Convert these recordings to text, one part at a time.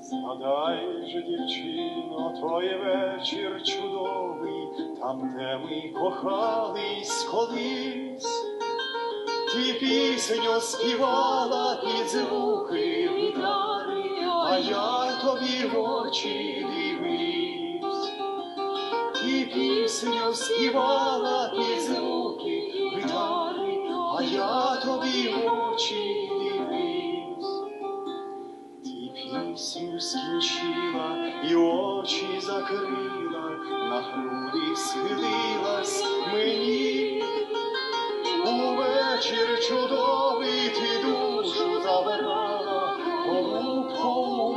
Згадай же, дівчино, той вечір чудовий, там, де ми кохались колись. Ти пісню співала під звуки гітари, а я тобі в очі пісню співала під звуки гітари, а я тобі в очі дивився. Ти пісню скінчила і очі закрила, на груди схилилась мені. Увечір чудовий ти душу забирала, голубко у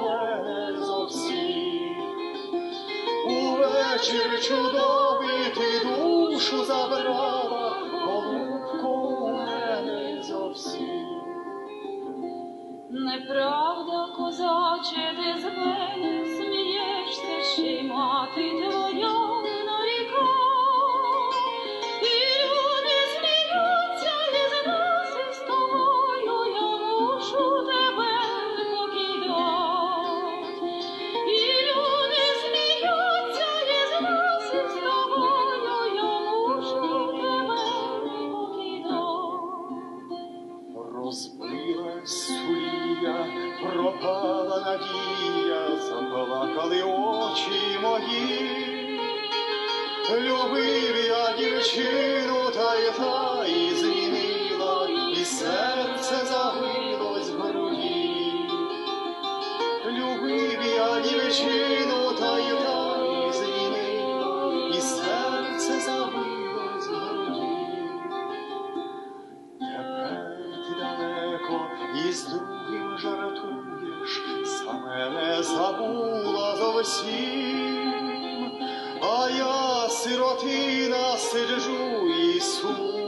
Увечір чудовий ти душу забрала, голубку у мене зовсім. Неправда, козаче, пропала надія, заплакали очі мої. Любив я дівчину, та й та і змінила, і серце забилось в груді. Любив я дівчину, та й та і змінила, і серце забилось в груді. Тепер ти далеко і з другим жартуєш, за мене забула зовсім, а я сиротина сиджу і сую,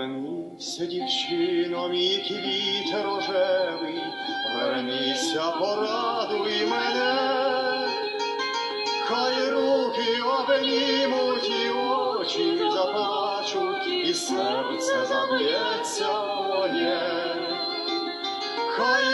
Вернися, дівчино, мій квіт рожевий, вернися, порадуй мене, хай руки обнімуть і очі заплачуть, і серце заб'ється моє, хай